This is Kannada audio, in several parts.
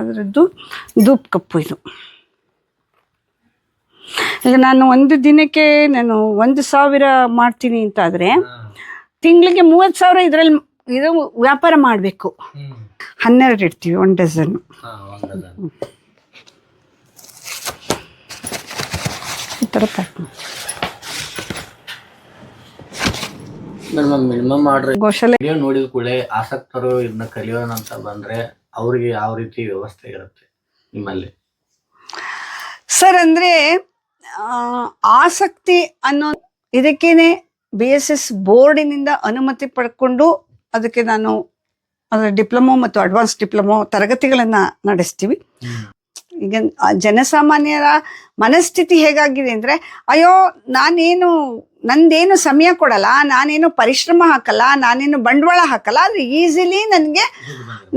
ಅದರದ್ದು ಧೂಪ್ ಕಪ್ಪು ಇದು. ಈಗ ನಾನು ಒಂದು ದಿನಕ್ಕೆ ನಾನು ಒಂದು ಸಾವಿರ ಮಾಡ್ತೀನಿ ಅಂತಾದರೆ ತಿಂಗಳಿಗೆ ಮೂವತ್ತು ಸಾವಿರ ಇದರಲ್ಲಿ ಇದು ವ್ಯಾಪಾರ ಮಾಡಬೇಕು. ಹನ್ನೆರಡು ಇಡ್ತೀವಿ ಒನ್ ಡಜನ್ ಈ ಥರ ಪ್ಯಾಕ್ ಮಿನಿಮಮ್ ಮಿನಿಮಮ್ ಮಾಡ್ರಿ. ಗೋಶಾಲೆ ನೋಡಿದ ಕೂಡಲೇ ಆಸಕ್ತರು ಇದನ್ನ ಕಲಿಯೋಣ ಅಂತ ಬಂದ್ರೆ ಅವ್ರಿಗೆ ಯಾವ ರೀತಿ ವ್ಯವಸ್ಥೆ ಇರುತ್ತೆ ನಿಮ್ಮಲ್ಲಿ? ಸರ್ ಅಂದರೆ ಆಸಕ್ತಿ ಅನ್ನೋ ಇದಕ್ಕೇನೆ ಬಿ ಎಸ್ ಎಸ್ ಬೋರ್ಡಿನಿಂದ ಅನುಮತಿ ಪಡ್ಕೊಂಡು ಅದಕ್ಕೆ ನಾನು ಅದರ ಡಿಪ್ಲೊಮೊ ಮತ್ತು ಅಡ್ವಾನ್ಸ್ ಡಿಪ್ಲೊಮೊ ತರಗತಿಗಳನ್ನು ನಡೆಸ್ತೀವಿ. ಈಗ ಜನಸಾಮಾನ್ಯರ ಮನಸ್ಥಿತಿ ಹೇಗಾಗಿದೆ ಅಂದರೆ ಅಯ್ಯೋ ನಾನೇನು ನಂದೇನು ಸಮಯ ಕೊಡಲ್ಲ ನಾನೇನು ಪರಿಶ್ರಮ ಹಾಕಲ್ಲ ನಾನೇನು ಬಂಡವಾಳ ಹಾಕಲ್ಲ ಆದರೆ ಈಸಿಲಿ ನನಗೆ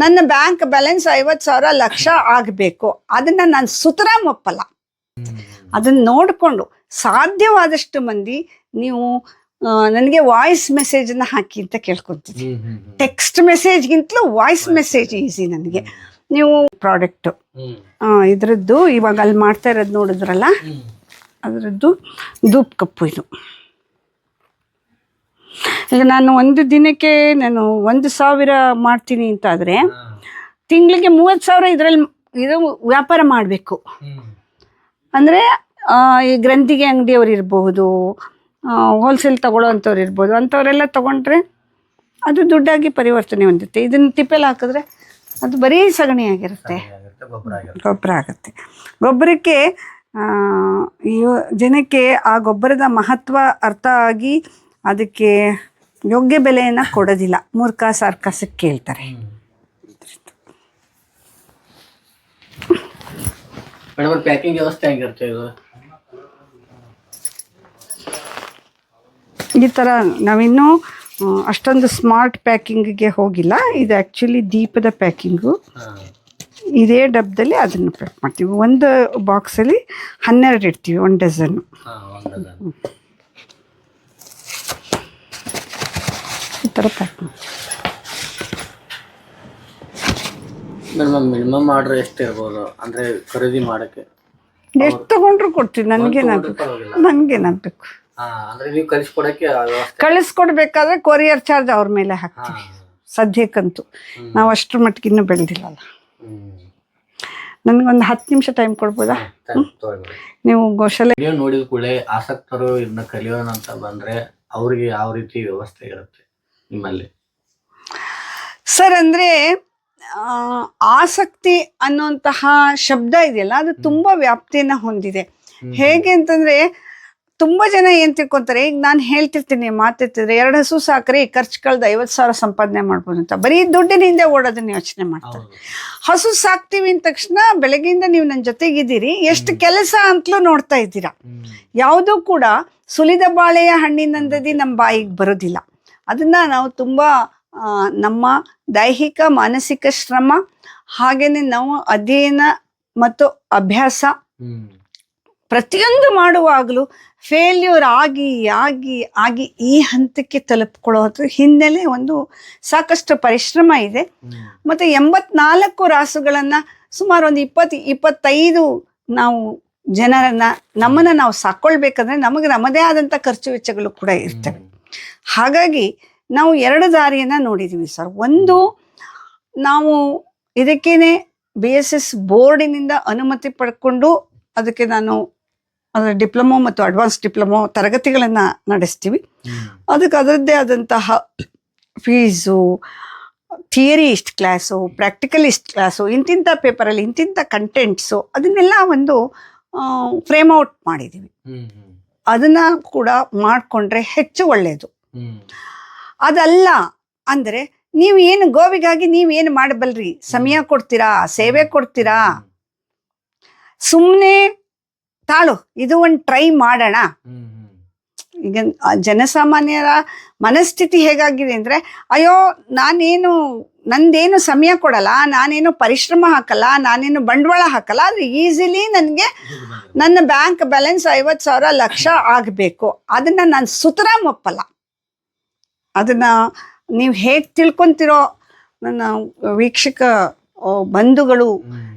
ನನ್ನ ಬ್ಯಾಂಕ್ ಬ್ಯಾಲೆನ್ಸ್ ಐವತ್ತು ಸಾವಿರ ಲಕ್ಷ ಆಗಬೇಕು. ಅದನ್ನು ನಾನು ಸುತರ ಒಪ್ಪಲ್ಲ. ಅದನ್ನು ನೋಡಿಕೊಂಡು ಸಾಧ್ಯವಾದಷ್ಟು ಮಂದಿ ನೀವು ನನಗೆ ವಾಯ್ಸ್ ಮೆಸೇಜನ್ನು ಹಾಕಿ ಅಂತ ಕೇಳ್ಕೊತೀನಿ ಟೆಕ್ಸ್ಟ್ ಮೆಸೇಜ್ಗಿಂತಲೂ ವಾಯ್ಸ್ ಮೆಸೇಜ್ ಈಸಿ ನನಗೆ. ನೀವು ಪ್ರಾಡಕ್ಟು ಇದರದ್ದು ಇವಾಗ ಅಲ್ಲಿ ಮಾಡ್ತಾ ಇರೋದು ನೋಡಿದ್ರಲ್ಲ? ಅದರದ್ದು ಧೂಪ್ ಕಪ್ಪು ಇದು. ಈಗ ನಾನು ಒಂದು ದಿನಕ್ಕೆ ನಾನು ಒಂದು ಸಾವಿರ ಮಾಡ್ತೀನಿ ಅಂತಾದರೆ ತಿಂಗಳಿಗೆ ಮೂವತ್ತು ಸಾವಿರ ಇದರಲ್ಲಿ ಇದು ವ್ಯಾಪಾರ ಮಾಡಬೇಕು. ಅಂದರೆ ಈ ಗ್ರಂಥಿಗೆ ಅಂಗಡಿಯವ್ರು ಇರಬಹುದು ಹೋಲ್ಸೇಲ್ ತಗೊಳ್ಳೋ ಅಂಥವ್ರು ಇರ್ಬೋದು ಅಂಥವರೆಲ್ಲ ತಗೊಂಡ್ರೆ ಅದು ದುಡ್ಡಾಗಿ ಪರಿವರ್ತನೆ ಹೊಂದುತ್ತೆ. ಇದನ್ನು ತಿಪ್ಪೆಲ್ಲ ಹಾಕಿದ್ರೆ ಅದು ಬರೀ ಸಗಣಿ ಆಗಿರುತ್ತೆ. ಗೊಬ್ಬರ ಆಗುತ್ತೆ. ಗೊಬ್ಬರಕ್ಕೆ ಈ ಜನಕ್ಕೆ ಆ ಗೊಬ್ಬರದ ಮಹತ್ವ ಅರ್ಥ ಆಗಿ ಅದಕ್ಕೆ ಯೋಗ್ಯ ಬೆಲೆಯನ್ನು ಕೊಡೋದಿಲ್ಲ. ಮೂರ್ಖ ಸರ್ಕಸಕ್ಕೆ ಕೇಳ್ತಾರೆ. ಮೇಡಮ್ ಪ್ಯಾಕಿಂಗ್ ವ್ಯವಸ್ಥೆ ಹೆಂಗಿರುತ್ತೆ ಇದು? ಈ ಥರ ನಾವಿನ್ನೂ ಅಷ್ಟೊಂದು ಸ್ಮಾರ್ಟ್ ಪ್ಯಾಕಿಂಗ್ಗೆ ಹೋಗಿಲ್ಲ. ಇದು ಆ್ಯಕ್ಚುಲಿ ದೀಪದ ಪ್ಯಾಕಿಂಗು. ಇದೇ ಡಬ್ಬದಲ್ಲಿ ಅದನ್ನು ಪ್ಯಾಕ್ ಮಾಡ್ತೀವಿ. ಒಂದು ಬಾಕ್ಸಲ್ಲಿ ಹನ್ನೆರಡು ಇಡ್ತೀವಿ ಒಂದು ಡಜನ್ನು ಒಂದದ ಪ್ಯಾಕ್ ಮಿನಿಮಮ್ ಆರ್ಡರ್ ಎಷ್ಟು ಇರ್ಬೋದು? ಅಂದ್ರೆ ಖರೀದಿ ಮಾಡಕ್ಕೆ. ಎಷ್ಟು ತಗೊಂಡ್ರು ಕೊಡ್ತೀವಿ ನನಗೇನಾಗಬೇಕು ಪರವಾಗಿಲ್ಲ. ನನಗೇನಾಗಬೇಕು ಅಂದರೆ ನೀವು ಕಳಿಸ್ಕೊಡೋಕ್ಕೆ ಕಳಿಸ್ಕೊಡ್ಬೇಕಾದ್ರೆ ಕೊರಿಯರ್ ಚಾರ್ಜ್ ಅವ್ರ ಮೇಲೆ ಹಾಕ್ತೀವಿ. ಸದ್ಯಕ್ಕಂತೂ. ನಾವು ಅಷ್ಟರ ಮಟ್ಟಿಗೆ ಇನ್ನೂ ಬೆಳೆದಿಲ್ಲಲ್ಲ ನನಗೊಂದು ಹತ್ತು ನಿಮಿಷ ಟೈಮ್ ಕೊಡ್ಬೋದಾ? ನೀವು ಗೋಶಾಲೆ ವಿಡಿಯೋ ನೋಡಿದ ಕೂಡಲೇ ಆಸಕ್ತರು ಇದನ್ನ ಕಲಿಯೋಣ ಅಂತ ಬಂದ್ರೆ ಅವ್ರಿಗೆ ಯಾವ ರೀತಿ ವ್ಯವಸ್ಥೆ ಇರುತ್ತೆ? ನಿಮ್ಮಲ್ಲಿ? ಸರ್ ಅಂದ್ರೆ ಆಸಕ್ತಿ ಅನ್ನುವಂತಹ ಶಬ್ದ ಇದೆಯಲ್ಲ ಅದು ತುಂಬಾ ವ್ಯಾಪ್ತಿಯನ್ನ ಹೊಂದಿದೆ. ಹೇಗೆ ಅಂತಂದ್ರೆ ತುಂಬಾ ಜನ ಏನು ತಿಳ್ಕೊತಾರೆ ಈಗ ನಾನು ಹೇಳ್ತಿರ್ತೀನಿ ಮಾತಿರ್ತಿದ್ರೆ ಎರಡು ಹಸು ಸಾಕ್ರಿ ಖರ್ಚು ಕಳೆದ ಐವತ್ತು ಸಾವಿರ ಸಂಪಾದನೆ ಮಾಡ್ಬೋದು ಅಂತ. ಬರೀ ದುಡ್ಡಿನ ಹಿಂದೆ ಓಡೋದನ್ನ ಯೋಚನೆ ಮಾಡ್ತಾರೆ. ಹಸು ಸಾಕ್ತೀವಿ ಅಂದ ತಕ್ಷಣ ಬೆಳಗ್ಗೆಯಿಂದ ನೀವು ನನ್ನ ಜೊತೆಗಿದ್ದೀರಿ ಎಷ್ಟು ಕೆಲಸ ಅಂತಲೂ ನೋಡ್ತಾ ಇದ್ದೀರಾ. ಯಾವುದೂ ಕೂಡ ಸುಲಿದ ಬಾಳೆಯ ಹಣ್ಣಿನಂದದಿ ನಮ್ಮ ಬಾಯಿಗೆ ಬರೋದಿಲ್ಲ. ಅದನ್ನು ನಾವು ತುಂಬ ನಮ್ಮ ದೈಹಿಕ ಮಾನಸಿಕ ಶ್ರಮ ಹಾಗೇನೆ ನಾವು ಅಧ್ಯಯನ ಮತ್ತು ಅಭ್ಯಾಸ ಪ್ರತಿಯೊಂದು ಮಾಡುವಾಗಲೂ ಫೇಲ್ಯೂರ್ ಆಗಿ ಆಗಿ ಆಗಿ ಈ ಹಂತಕ್ಕೆ ತಲುಪ್ಕೊಳ್ಳೋದು ಹಿನ್ನೆಲೆ ಒಂದು ಸಾಕಷ್ಟು ಪರಿಶ್ರಮ ಇದೆ. ಮತ್ತು ಎಂಬತ್ನಾಲ್ಕು ರಾಸುಗಳನ್ನು ಸುಮಾರು ಒಂದು ಇಪ್ಪತ್ತು ಇಪ್ಪತ್ತೈದು ನಾವು ಜನರನ್ನ ನಮ್ಮನ್ನು ನಾವು ಸಾಕೊಳ್ಬೇಕಂದ್ರೆ ನಮಗೆ ನಮ್ಮದೇ ಆದಂಥ ಖರ್ಚು ವೆಚ್ಚಗಳು ಕೂಡ ಇರ್ತವೆ. ಹಾಗಾಗಿ ನಾವು ಎರಡು ದಾರಿಯನ್ನು ನೋಡಿದ್ದೀವಿ ಸರ್. ಒಂದು ನಾವು ಇದಕ್ಕೇನೆ ಬಿ ಎಸ್ ಎಸ್ ಬೋರ್ಡಿನಿಂದ ಅನುಮತಿ ಪಡ್ಕೊಂಡು ಅದಕ್ಕೆ ನಾನು ಅದರ ಡಿಪ್ಲೊಮೊ ಮತ್ತು ಅಡ್ವಾನ್ಸ್ ಡಿಪ್ಲೊಮೋ ತರಗತಿಗಳನ್ನು ನಡೆಸ್ತೀವಿ. ಅದಕ್ಕೆ ಅದರದ್ದೇ ಆದಂತಹ ಫೀಸು ಥಿಯರಿ ಇಷ್ಟು ಕ್ಲಾಸು ಪ್ರಾಕ್ಟಿಕಲ್ ಇಷ್ಟು ಕ್ಲಾಸು ಇಂತಿಂಥ ಪೇಪರಲ್ಲಿ ಇಂತಿಂಥ ಕಂಟೆಂಟ್ಸು ಅದನ್ನೆಲ್ಲ ಒಂದು ಫ್ರೇಮ್ ಔಟ್ ಮಾಡಿದ್ದೀವಿ. ಅದನ್ನು ಕೂಡ ಮಾಡಿಕೊಂಡ್ರೆ ಹೆಚ್ಚು ಒಳ್ಳೆಯದು ಅದಲ್ಲ ಅಂದರೆ ನೀವು ಏನು ಗೋವಿಗಾಗಿ ನೀವು ಏನು ಮಾಡಬಲ್ರಿ? ಸಮಯ ಕೊಡ್ತೀರಾ? ಸೇವೆ ಕೊಡ್ತೀರಾ? ಸುಮ್ಮನೆ ತಾಳು ಇದು ಒಂದು ಟ್ರೈ ಮಾಡೋಣ. ಈಗ ಜನಸಾಮಾನ್ಯರ ಮನಸ್ಥಿತಿ ಹೇಗಾಗಿದೆ ಅಂದರೆ ಅಯ್ಯೋ ನಾನೇನು ನಂದೇನು ಸಮಯ ಕೊಡಲ್ಲ ನಾನೇನು ಪರಿಶ್ರಮ ಹಾಕಲ್ಲ ನಾನೇನು ಬಂಡವಾಳ ಹಾಕಲ್ಲ ಆದರೆ ಈಸಿಲಿ ನನಗೆ ನನ್ನ ಬ್ಯಾಂಕ್ ಬ್ಯಾಲೆನ್ಸ್ ಐವತ್ತು ಸಾವಿರ ಲಕ್ಷ ಆಗಬೇಕು. ಅದನ್ನು ನಾನು ಸುತರಾಮ್ ಒಪ್ಪಲ್ಲ. ಅದನ್ನು ನೀವು ಹೇಗೆ ತಿಳ್ಕೊತಿರೋ ನನ್ನ ವೀಕ್ಷಕ ಬಂಧುಗಳು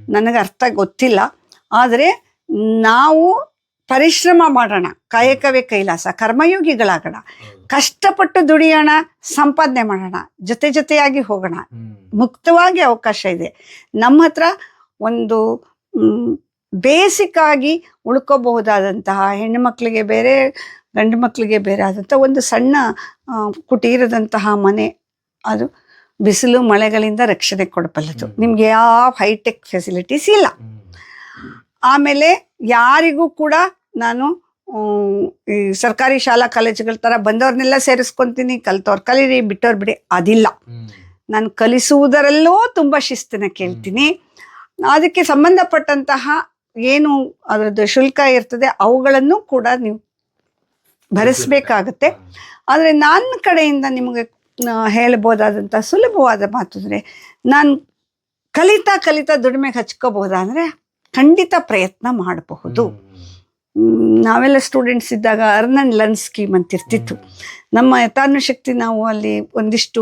ನನಗೆ ಅರ್ಥ ಗೊತ್ತಿಲ್ಲ. ಆದರೆ ನಾವು ಪರಿಶ್ರಮ ಮಾಡೋಣ. ಕಾಯಕವೇ ಕೈಲಾಸ. ಕರ್ಮಯೋಗಿಗಳಾಗೋಣ. ಕಷ್ಟಪಟ್ಟು ದುಡಿಯೋಣ ಸಂಪಾದನೆ ಮಾಡೋಣ ಜೊತೆ ಜೊತೆಯಾಗಿ ಹೋಗೋಣ. ಮುಕ್ತವಾಗಿ ಅವಕಾಶ ಇದೆ. ನಮ್ಮ ಹತ್ರ ಒಂದು ಬೇಸಿಕ್ ಆಗಿ ಉಳ್ಕೋಬಹುದಾದಂತಹ ಹೆಣ್ಣು ಮಕ್ಕಳಿಗೆ ಬೇರೆ ಗಂಡು ಮಕ್ಕಳಿಗೆ ಬೇರೆ ಆದಂಥ ಒಂದು ಸಣ್ಣ ಕುಟೀರದಂತಹ ಮನೆ ಅದು ಬಿಸಿಲು ಮಳೆಗಳಿಂದ ರಕ್ಷಣೆ ಕೊಡಬಲ್ಲದು. ನಿಮ್ಗೆ ಯಾವ ಹೈಟೆಕ್ ಫೆಸಿಲಿಟೀಸ್ ಇಲ್ಲ. ಆಮೇಲೆ ಯಾರಿಗೂ ಕೂಡ ನಾನು ಈ ಸರ್ಕಾರಿ ಶಾಲಾ ಕಾಲೇಜುಗಳ ಥರ ಬಂದವ್ರನ್ನೆಲ್ಲ ಸೇರಿಸ್ಕೊಂತೀನಿ ಕಲ್ತವ್ರು ಕಲೀರಿ ಬಿಟ್ಟವ್ರು ಬಿಡಿ ಅದಿಲ್ಲ. ನಾನು ಕಲಿಸುವುದರಲ್ಲೂ ತುಂಬ ಶಿಸ್ತನ್ನ ಕೇಳ್ತೀನಿ. ಅದಕ್ಕೆ ಸಂಬಂಧಪಟ್ಟಂತಹ ಏನು ಅದರದ್ದು ಶುಲ್ಕ ಇರ್ತದೆ ಅವುಗಳನ್ನು ಕೂಡ ನೀವು ಭರಿಸಬೇಕಾಗತ್ತೆ. ಆದರೆ ನನ್ನ ಕಡೆಯಿಂದ ನಿಮಗೆ ಹೇಳ್ಬೋದಾದಂಥ ಸುಲಭವಾದ ಮಾತು ಅಂದರೆ ನಾನು ಕಲಿತಾ ಕಲಿತಾ ದುಡಿಮೆಗೆ ಹಚ್ಕೋಬಹುದಾ ಅಂದರೆ ಖಂಡಿತ ಪ್ರಯತ್ನ ಮಾಡಬಹುದು. ನಾವೆಲ್ಲ ಸ್ಟೂಡೆಂಟ್ಸ್ ಇದ್ದಾಗ ಅರ್ನ್ ಅಂಡ್ ಲರ್ನ್ ಸ್ಕೀಮ್ ಅಂತ ಇರ್ತಿತ್ತು. ನಮ್ಮ ಯಥಾನುಶಕ್ತಿ ನಾವು ಅಲ್ಲಿ ಒಂದಿಷ್ಟು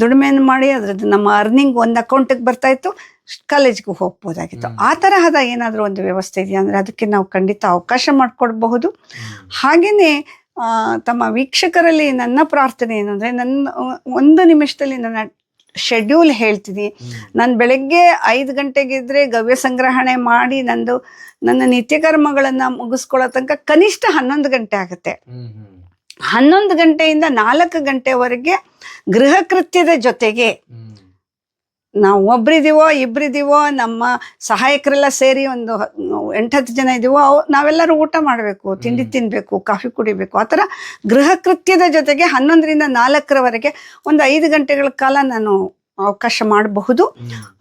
ದುಡಿಮೆಯನ್ನು ಮಾಡಿ ಅದ್ರದ್ದು ನಮ್ಮ ಅರ್ನಿಂಗ್ ಒಂದು ಅಕೌಂಟಿಗೆ ಬರ್ತಾ ಇತ್ತು ಕಾಲೇಜ್ಗೆ ಹೋಗ್ಬೋದಾಗಿತ್ತು. ಆ ತರಹದ ಏನಾದರೂ ಒಂದು ವ್ಯವಸ್ಥೆ ಇದೆಯಾ? ಅಂದರೆ ಅದಕ್ಕೆ ನಾವು ಖಂಡಿತ ಅವಕಾಶ ಮಾಡಿಕೊಡ್ಬಹುದು. ಹಾಗೆಯೇ ತಮ್ಮ ವೀಕ್ಷಕರಲ್ಲಿ ನನ್ನ ಪ್ರಾರ್ಥನೆ ಏನಂದರೆ ನನ್ನ ಒಂದು ನಿಮಿಷದಲ್ಲಿ ನನ್ನ ಶೆಡ್ಯೂಲ್ ಹೇಳ್ತೀನಿ. ನಾನು ಬೆಳಗ್ಗೆ ಐದು ಗಂಟೆಗಿದ್ರೆ ಗವ್ಯ ಸಂಗ್ರಹಣೆ ಮಾಡಿ ನಂದು ನನ್ನ ನಿತ್ಯ ಕರ್ಮಗಳನ್ನು ಮುಗಿಸ್ಕೊಳ್ಳೋ ತನಕ ಕನಿಷ್ಠ ಹನ್ನೊಂದು ಗಂಟೆ ಆಗುತ್ತೆ. ಹನ್ನೊಂದು ಗಂಟೆಯಿಂದ ನಾಲ್ಕು ಗಂಟೆವರೆಗೆ ಗೃಹ ಕೃತ್ಯದ ಜೊತೆಗೆ ನಾವು ಒಬ್ರಿದೀವೋ ಇಬ್ರಿದೀವೋ ನಮ್ಮ ಸಹಾಯಕರೆಲ್ಲ ಸೇರಿ ಒಂದು ಎಂಟತ್ತು ಜನ ಇದೀವೋ ಅವ್ ನಾವೆಲ್ಲರೂ ಊಟ ಮಾಡಬೇಕು ತಿಂಡಿ. ತಿನ್ನಬೇಕು ಕಾಫಿ ಕುಡಿಬೇಕು ಆ ಥರ ಗೃಹ ಕೃತ್ಯದ ಜೊತೆಗೆ ಹನ್ನೊಂದರಿಂದ ನಾಲ್ಕರವರೆಗೆ ಒಂದು ಐದು ಗಂಟೆಗಳ ಕಾಲ ನಾನು ಅವಕಾಶ ಮಾಡಬಹುದು.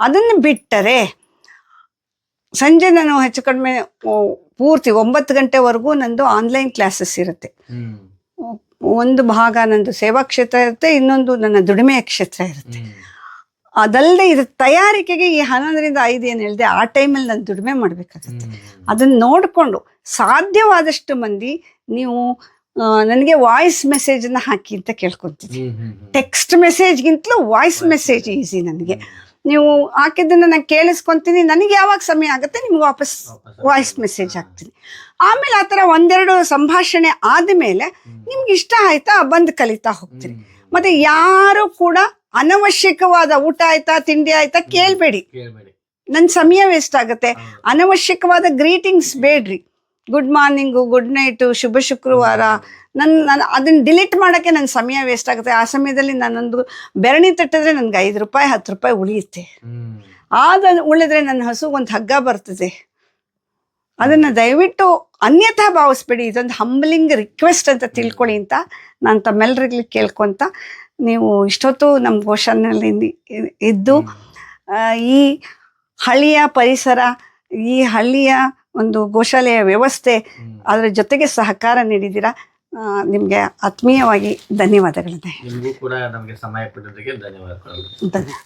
ಅದನ್ನು ಬಿಟ್ಟರೆ ಸಂಜೆ ನಾನು ಹೆಚ್ಚು ಕಡಿಮೆ ಪೂರ್ತಿ ಒಂಬತ್ತು ಗಂಟೆವರೆಗೂ ನಂದು ಆನ್ಲೈನ್ ಕ್ಲಾಸಸ್ ಇರುತ್ತೆ ಒಂದು ಭಾಗ ನಂದು ಸೇವಾ ಕ್ಷೇತ್ರ ಇರುತ್ತೆ ಇನ್ನೊಂದು ನನ್ನ ದುಡಿಮೆಯ ಕ್ಷೇತ್ರ ಇರುತ್ತೆ. ಅದಲ್ಲದೆ ಇದು ತಯಾರಿಕೆಗೆ ಈ ಹನ್ನೊಂದರಿಂದ ಐದು ಏನು ಹೇಳಿದೆ ಆ ಟೈಮಲ್ಲಿ ನಾನು ದುಡಿಮೆ ಮಾಡಬೇಕಾಗತ್ತೆ. ಅದನ್ನು ನೋಡಿಕೊಂಡು ಸಾಧ್ಯವಾದಷ್ಟು ಮಂದಿ ನೀವು ನನಗೆ ವಾಯ್ಸ್ ಮೆಸೇಜನ್ನು ಹಾಕಿ ಅಂತ ಕೇಳ್ಕೊತೀನಿ. ಟೆಕ್ಸ್ಟ್ ಮೆಸೇಜ್ಗಿಂತಲೂ ವಾಯ್ಸ್ ಮೆಸೇಜ್ ಈಸಿ ನನಗೆ. ನೀವು ಹಾಕಿದ್ದನ್ನು ನಾನು ಕೇಳಿಸ್ಕೊತೀನಿ ನನಗೆ ಯಾವಾಗ ಸಮಯ ಆಗುತ್ತೆ ನಿಮ್ಗೆ ವಾಪಸ್ ವಾಯ್ಸ್ ಮೆಸೇಜ್ ಹಾಕ್ತೀನಿ. ಆಮೇಲೆ ಆ ಥರ ಒಂದೆರಡು ಸಂಭಾಷಣೆ ಆದಮೇಲೆ ಮೇಲೆ ನಿಮ್ಗೆ ಇಷ್ಟ ಆಯ್ತಾ ಬಂದು ಕಲಿತಾ ಹೋಗ್ತೀನಿ ಮತ್ತೆ ಯಾರು ಕೂಡ ಅನವಶ್ಯಕವಾದ ಊಟ ಆಯ್ತಾ ತಿಂಡಿ ಆಯ್ತಾ ಕೇಳಬೇಡಿ. ನನ್ನ ಸಮಯ ವೇಸ್ಟ್ ಆಗುತ್ತೆ. ಅನವಶ್ಯಕವಾದ ಗ್ರೀಟಿಂಗ್ಸ್ ಬೇಡ್ರಿ. ಗುಡ್ ಮಾರ್ನಿಂಗು ಗುಡ್ ನೈಟು ಶುಭ ಶುಕ್ರವಾರ. ನನ್ನ ನಾನು ಅದನ್ನ ಡಿಲೀಟ್ ಮಾಡೋಕ್ಕೆ ನನ್ನ ಸಮಯ ವೇಸ್ಟ್ ಆಗುತ್ತೆ. ಆ ಸಮಯದಲ್ಲಿ ನಾನೊಂದು ಬೆರಣಿ ತಟ್ಟಿದ್ರೆ ನನಗೆ ಐದು ರೂಪಾಯಿ ಹತ್ತು ರೂಪಾಯಿ ಉಳಿಯುತ್ತೆ. ಆದ ಉಳಿದ್ರೆ ನನ್ನ ಹಸು ಒಂದು ಹಗ್ಗ ಬರ್ತದೆ. ಅದನ್ನು ದಯವಿಟ್ಟು ಅನ್ಯಥಾ ಭಾವಿಸ್ಬೇಡಿ. ಇದೊಂದು ಹಂಬಲಿಂಗ್ ರಿಕ್ವೆಸ್ಟ್ ಅಂತ ತಿಳ್ಕೊಳ್ಳಿ ಅಂತ ನಾನು ತಮ್ಮೆಲ್ಲರಿಗೂ ಕೇಳ್ಕೊಂತ ನೀವು ಇಷ್ಟೊತ್ತು ನಮ್ಮ ಗೋಶಾಲೆಯಲ್ಲಿ ಇದ್ದು ಈ ಹಳ್ಳಿಯ ಪರಿಸರ ಈ ಹಳ್ಳಿಯ ಒಂದು ಗೋಶಾಲೆಯ ವ್ಯವಸ್ಥೆ ಅದರ ಜೊತೆಗೆ ಸಹಕಾರ ನೀಡಿದ್ದೀರಾ? ನಿಮಗೆ ಆತ್ಮೀಯವಾಗಿ ಧನ್ಯವಾದಗಳಿದೆ ನಿಮಗೂ ಕೂಡ ನಮಗೆ ಸಮಯ ಕೊಟ್ಟಿದ್ದಕ್ಕೆ ಧನ್ಯವಾದಗಳು. ಧನ್ಯವಾದ